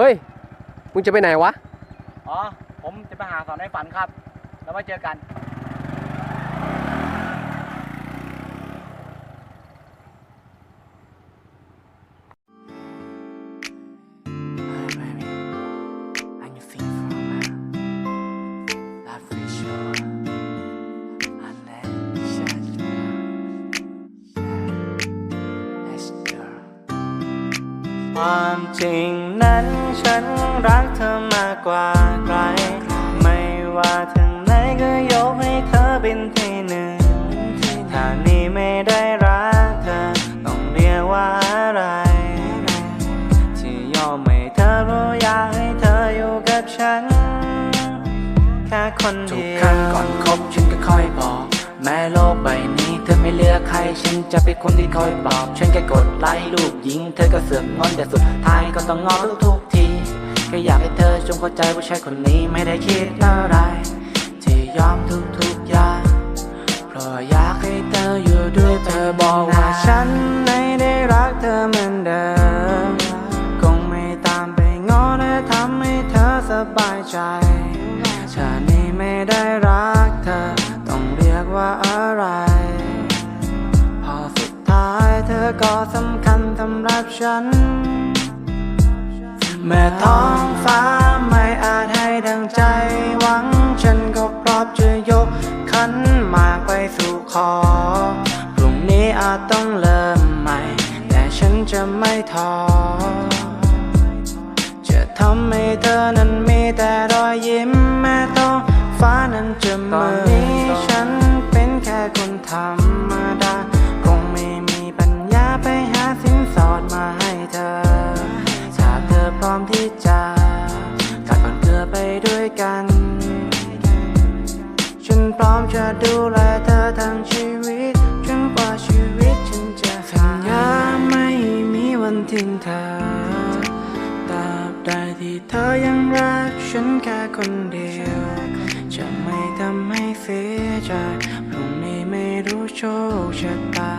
เฮ้ย มึงจะไปไหนวะ อ๋อ ผมจะไปหาสอนในฝันครับ แล้วมาเจอกัน ความจริงนั้นฉันรักเธอมากกว่าใคร ไม่ว่าทางไหนก็ยกให้เธอเป็นที่หนึ่ง ถ้านี่ไม่ได้รักเธอ ต้องเรียกว่าอะไร ที่ยอมให้เธอเพราะอยากให้เธออยู่กับฉัน แค่คนเดียว ทุกครั้งก่อนคบฉันก็คอยบอก แม้โลกใบนี้ ธอไม่เลือกใคร ฉันจะเป็นคนที่คอยปลอบ ฉันแค่กดไลค์รูปหญิง เธอก็เสือกงอนแต่สุดท้ายก็ต้องงอทุกทีแค่อยากให้เธอจงเข้าใจว่าชายคนนี้ไม่ได้คิดอะไร ที่ยอมทุกๆอย่างเพราะอยากให้เธออยู่ด้วยเธอบอกว่าฉันไม่ได้รักเธอเหมือนเดิมคงไม่ตามไปง้อและทำให้เธอสบายใจถ้านี่ไม่ได้รัก อก็สำคัญสำหรับฉัน แม้ท้องฟ้าไม่อาจให้ดังใจหวัง ฉันก็พร้อมจะยกขันมากไปสู่ขอ พรุ่งนี้อาจต้องเริ่มใหม่ แต่ฉันจะไม่ท้อจะทำให้เธอนั้นมีแต่รอยยิ้มแม้ท้องฟ้านั้นจะมืดตอนนี้ฉันเป็นแค่คนธร พร้อมจะดูแลเธอทั้งชีวิตจนกว่าชีวิตฉันจะสัญญาไม่มีวันทิ้งเธอตราบใดที่เธอยังรักฉันแค่คนเดียว จะไม่ทำให้เสียใจพรุ่งนี้ไม่รู้โชคชะตา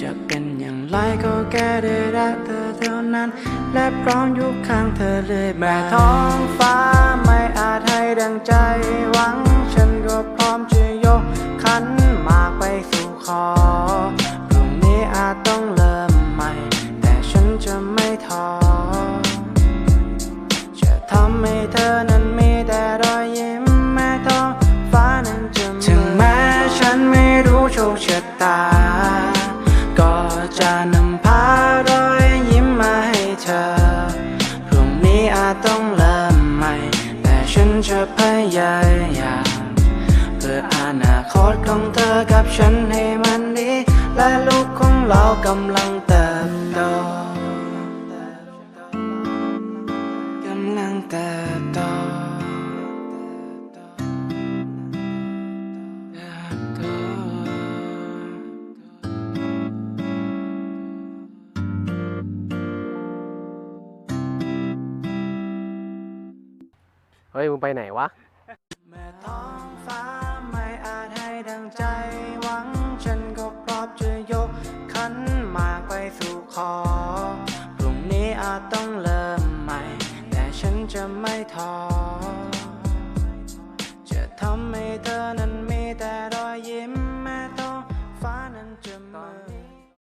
จะเป็นอย่างไรก็แค่ได้รักเธอเท่านั้น และพร้อมอยู่ข้างเธอเลยแม้ท้องฟ้าไม่อาจให้ดังใจหวัง จะนำพารอยยิ้มมาให้เธอ พรุ่งนี้อาจต้องเริ่มใหม่ แต่ฉันจะพยายามเพื่ออนาคตของเธอกับฉันให้มันดี และลูกของเรากำลังเติ เฮ้ย มึงไปไหนวะ แม่ท้องฟ้าไม่อาจให้ดังใจหวัง ฉันก็พร้อมจะยกขันมาไปสู่คอ พรุ่งนี้อาจต้องเริ่มใหม่ แต่ฉันจะไม่ท้อ